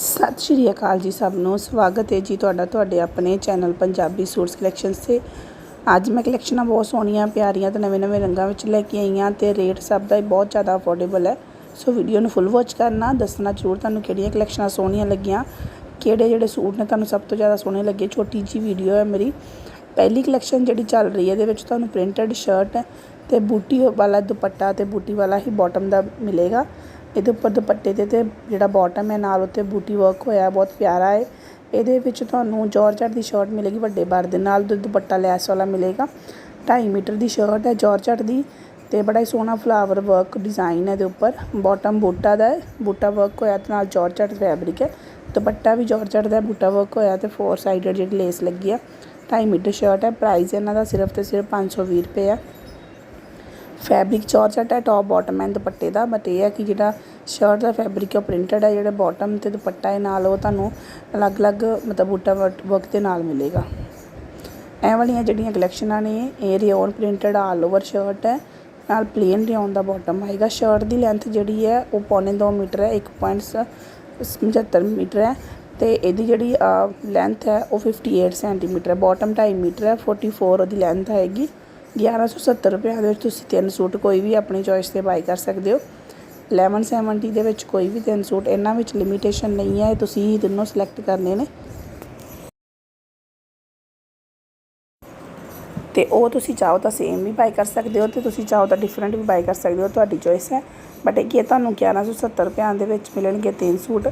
ਸਤਿ ਸ਼੍ਰੀ ਅਕਾਲ ਜੀ ਸਭ ਨੂੰ। ਸਵਾਗਤ ਹੈ ਜੀ ਤੁਹਾਡਾ, ਤੁਹਾਡੇ ਆਪਣੇ ਚੈਨਲ ਪੰਜਾਬੀ ਸੂਟਸ ਕਲੈਕਸ਼ਨਸ ਤੇ। ਅੱਜ ਮੈਂ ਕਲੈਕਸ਼ਨਾਂ ਬਹੁਤ ਸੋਹਣੀਆਂ, ਪਿਆਰੀਆਂ ਤੇ ਨਵੇਂ-ਨਵੇਂ ਰੰਗਾਂ ਵਿੱਚ ਲੈ ਕੇ ਆਈ ਹਾਂ ਤੇ ਰੇਟ ਸਭ ਦਾ ਹੀ ਬਹੁਤ ਜ਼ਿਆਦਾ ਅਫੋਰਡੇਬਲ ਹੈ। ਸੋ ਵੀਡੀਓ ਨੂੰ ਫੁੱਲ ਵਾਚ ਕਰਨਾ, ਦੱਸਣਾ ਜ਼ਰੂਰ ਤੁਹਾਨੂੰ ਕਿਹੜੀਆਂ ਕਲੈਕਸ਼ਨਾਂ ਸੋਹਣੀਆਂ ਲੱਗੀਆਂ, ਕਿਹੜੇ ਜਿਹੜੇ ਸੂਟ ਨੇ ਤੁਹਾਨੂੰ ਸਭ ਤੋਂ ਜ਼ਿਆਦਾ ਸੋਹਣੇ ਲੱਗੇ। ਛੋਟੀ ਜੀ ਵੀਡੀਓ ਹੈ ਮੇਰੀ। ਪਹਿਲੀ ਕਲੈਕਸ਼ਨ ਜਿਹੜੀ ਚੱਲ ਰਹੀ ਹੈ, ਇਹਦੇ ਵਿੱਚ ਤੁਹਾਨੂੰ ਪ੍ਰਿੰਟਡ ਸ਼ਰਟ ਤੇ ਬੂਟੀ ਵਾਲਾ ਦੁਪੱਟਾ ਤੇ ਬੂਟੀ ਵਾਲਾ ਹੀ ਬਾਟਮ ਦਾ ਮਿਲੇਗਾ। ਇਹਦੇ ਉੱਪਰ ਦੁਪੱਟੇ ਤੇ ਤੇ ਜਿਹੜਾ ਬਾਟਮ ਹੈ, ਨਾਲ ਉੱਤੇ ਬੂਟੀ ਵਰਕ ਹੋਇਆ, ਬਹੁਤ ਪਿਆਰਾ ਹੈ। ਇਹਦੇ ਵਿੱਚ ਤੁਹਾਨੂੰ ਜਾਰਜਟ ਦੀ ਸ਼ਰਟ ਮਿਲੇਗੀ ਵੱਡੇ ਬਾਰ ਦੇ, ਨਾਲ ਦੁ- ਦੁਪੱਟਾ ਲੈਸ ਵਾਲਾ ਮਿਲੇਗਾ। 2.5 ਮੀਟਰ ਦੀ ਸ਼ਰਟ ਹੈ ਜਾਰਜਟ ਦੀ ਤੇ ਬੜਾ ਹੀ ਸੋਹਣਾ ਫਲਾਵਰ ਵਰਕ ਡਿਜ਼ਾਈਨ ਹੈ ਇਹਦੇ ਉੱਪਰ। ਬਾਟਮ ਬੂਟਾ ਦਾ ਬੂਟਾ ਵਰਕ ਹੋਇਆ ਤੇ ਨਾਲ ਜਾਰਜਟ ਫੈਬਰਿਕ ਹੈ। ਦੁਪੱਟਾ ਵੀ ਜਾਰਜਟ ਦਾ ਬੂਟਾ ਵਰਕ ਹੋਇਆ ਤੇ ਫੋਰ ਸਾਈਡਡ ਜਿਹੜੀ ਲੇਸ ਲੱਗੀ ਆ 2.5 ਮੀਟਰ ਸ਼ਰਟ ਹੈ ਪ੍ਰਾਈਸ ਇਹਨਾਂ ਦਾ ਸਿਰਫ ਤੇ ਸਿਰਫ 520 ਰੁਪਏ ਹੈ। ਫੈਬਰਿਕ ਜਾਰਜਟ ਹੈ ਟੌਪ ਬਾਟਮ ਐਂਡ ਦੁਪੱਟੇ ਦਾ। ਬਟ ਇਹ ਹੈ ਕਿ ਜਿਹੜਾ ਸ਼ਰਟ ਦਾ ਫੈਬਰਿਕ ਉਹ ਪ੍ਰਿੰਟਡ ਹੈ, ਜਿਹੜਾ ਬਾਟਮ ਤੇ ਦੁਪੱਟਾ ਹੈ, ਨਾਲ ਉਹ ਤੁਹਾਨੂੰ ਅਲੱਗ-ਅਲੱਗ ਮਤਲਬ ਬੂਟਾ ਵਰਕ ਦੇ ਨਾਲ ਮਿਲੇਗਾ। ਇਹ ਵਾਲੀਆਂ ਜਿਹੜੀਆਂ ਕਲੈਕਸ਼ਨਾਂ ਨੇ, ਇਹ rayon printed all over shirt ਹੈ। ਨਾਲ ਪਲੇਨ ਰਿਓਨ ਦਾ ਬਾਟਮ ਆਏਗਾ। ਸ਼ਰਟ ਦੀ ਲੈਂਥ ਜਿਹੜੀ ਹੈ, ਉਹ ਪੌਣੇ 2 ਮੀਟਰ ਹੈ 1.75 ਮੀਟਰ ਹੈ। ਤੇ ਇਹਦੀ ਜਿਹੜੀ ਲੈਂਥ ਹੈ, ਉਹ 58 ਸੈਂਟੀਮੀਟਰ ਹੈ। ਬਾਟਮ 2.5 ਮੀਟਰ ਹੈ 44 ਉਹਦੀ ਲੈਂਥ ਆਏਗੀ। 1170 ਰੁਪਏ ਦੇ ਵਿੱਚ ਤੁਸੀਂ ਤਿੰਨ ਸੂਟ ਕੋਈ ਵੀ ਆਪਣੀ ਚੋਇਸ ਤੇ ਬਾਈ ਕਰ ਸਕਦੇ ਹੋ। 1170 ਦੇ ਵਿੱਚ ਕੋਈ ਵੀ ਤਿੰਨ ਸੂਟ, ਇਹਨਾਂ ਵਿੱਚ ਲਿਮਿਟੇਸ਼ਨ ਨਹੀਂ ਹੈ ਤੁਸੀਂ ਹੀ ਤਿੰਨੋਂ ਸਿਲੈਕਟ ਕਰਨੇ ਨੇ। ਤੇ ਉਹ ਤੁਸੀਂ ਚਾਹੋ ਤਾਂ ਸੇਮ ਵੀ ਬਾਈ ਕਰ ਸਕਦੇ ਹੋ ਤੇ ਤੁਸੀਂ ਚਾਹੋ ਤਾਂ ਡਿਫਰੈਂਟ ਵੀ ਬਾਈ ਕਰ ਸਕਦੇ ਹੋ ਤੁਹਾਡੀ ਚੋਇਸ ਹੈ। ਬਟ ਇਹ ਕੀ ਹੈ, ਤੁਹਾਨੂੰ 1170 ਰੁਪਏ ਦੇ ਵਿੱਚ ਮਿਲਣਗੇ ਤਿੰਨ ਸੂਟ।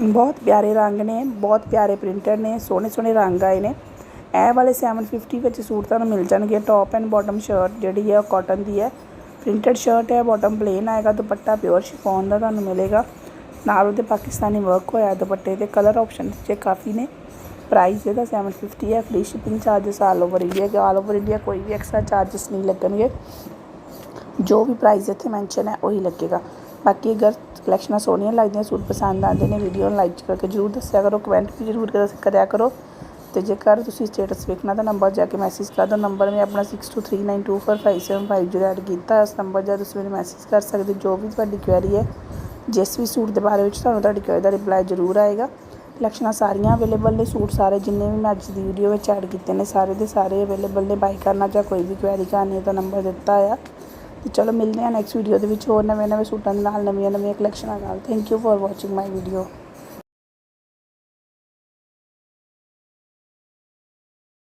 ਬਹੁਤ ਪਿਆਰੇ ਰੰਗ ਨੇ, ਬਹੁਤ ਪਿਆਰੇ ਪ੍ਰਿੰਟਡ ਨੇ ਸੋਹਣੇ ਸੋਹਣੇ ਰੰਗ ਆਏ ਨੇ। ਇਹ ਵਾਲੇ 750 ਵਿੱਚ ਸੂਟ ਤੁਹਾਨੂੰ ਮਿਲ ਜਾਣਗੇ ਟੌਪ ਐਂਡ ਬਾਟਮ ਸ਼ਰਟ ਜਿਹੜੀ ਹੈ ਉਹ ਕਾਟਨ ਦੀ ਹੈ। ਪ੍ਰਿੰਟਡ ਸ਼ਰਟ ਹੈ ਬਾਟਮ ਪਲੇਨ ਆਏਗਾ, ਦੁਪੱਟਾ ਪਿਓਰ ਸ਼ਿਫੋਨ ਦਾ ਤੁਹਾਨੂੰ ਮਿਲੇਗਾ। ਨਾਲ ਉਹਦੇ ਪਾਕਿਸਤਾਨੀ ਵਰਕ ਹੋਇਆ, ਦੁਪੱਟੇ ਤੇ ਕਲਰ ਆਪਸ਼ਨ ਜੇ ਕਾਫੀ ਨੇ। ਪ੍ਰਾਈਸ ਇਹਦਾ 750 ਹੈ free shipping charges all over India ਕਿ ਆਲ ਓਵਰ ਇੰਡੀਆ ਕੋਈ ਵੀ ਐਕਸਟਰਾ ਚਾਰजेस ਨਹੀਂ ਲੱਗਣਗੇ। ਜੋ ਵੀ ਪ੍ਰਾਈਸ ਇੱਥੇ ਮੈਂਸ਼ਨ ਹੈ, ਉਹੀ ਲੱਗੇਗਾ। ਬਾਕੀ ਅਗਰ ਕਲੈਕਸ਼ਨਾਂ ਸੋਹਣੀਆਂ ਲੱਗਦੀਆਂ, ਸੂਟ ਪਸੰਦ ਆਉਂਦੇ ਨੇ ਵੀਡੀਓ ਨੂੰ ਲਾਈਕ ਕਰਕੇ ਜਰੂਰ ਦੱਸਿਆ ਕਰੋ ਕਮੈਂਟ ਵੀ ਜਰੂਰ ਕਰਿਆ ਕਰੋ। ਤੇ ਜੇਕਰ ਤੁਸੀਂ ਸਟੇਟਸ ਵੇਖਣਾ ਤਾਂ ਨੰਬਰ ਜਾ ਕੇ ਮੈਸੇਜ ਕਰ ਦਿਓ। ਨੰਬਰ ਮੈਂ ਆਪਣਾ 6239245750 ਐਡ ਕੀਤਾ ਇਸ ਨੰਬਰ ਜਾਂ ਤੁਸੀਂ ਮੈਨੂੰ ਮੈਸੇਜ ਕਰ ਸਕਦੇ ਜੋ ਵੀ ਤੁਹਾਡੀ ਕੁਐਰੀ ਹੈ, ਜਿਸ ਵੀ ਸੂਟ ਦੇ ਬਾਰੇ ਵਿੱਚ ਤੁਹਾਨੂੰ ਤੁਹਾਡੀ ਕੁਐਰੀ ਦਾ ਰਿਪਲਾਈ ਜ਼ਰੂਰ ਆਏਗਾ। ਕਲੈਕਸ਼ਨਾਂ ਸਾਰੀਆਂ ਅਵੇਲੇਬਲ ਨੇ। ਸੂਟ ਸਾਰੇ ਜਿੰਨੇ ਵੀ ਮੈਂ ਅੱਜ ਦੀ ਵੀਡੀਓ ਵਿੱਚ ਐਡ ਕੀਤੇ ਨੇ, ਸਾਰੇ ਦੇ ਸਾਰੇ ਅਵੇਲੇਬਲ ਨੇ। ਬਾਈ ਕਰਨਾ ਜਾਂ ਕੋਈ ਵੀ ਕੁਐਰੀ ਕਰਨੀ ਹੈ ਤਾਂ ਨੰਬਰ ਦਿੱਤਾ ਆ। ਤੇ ਚਲੋ ਮਿਲਦੇ ਹਾਂ ਨੈਕਸਟ ਵੀਡੀਓ ਦੇ ਵਿੱਚ। ਹੋਰ ਨਵੇਂ ਨਵੇਂ ਸੂਟਾਂ ਦੇ ਨਾਲ ਨਵੀਆਂ ਨਵੀਆਂ ਕਲੈਕਸ਼ਨਾਂ ਨਾਲ। Thank you for watching my video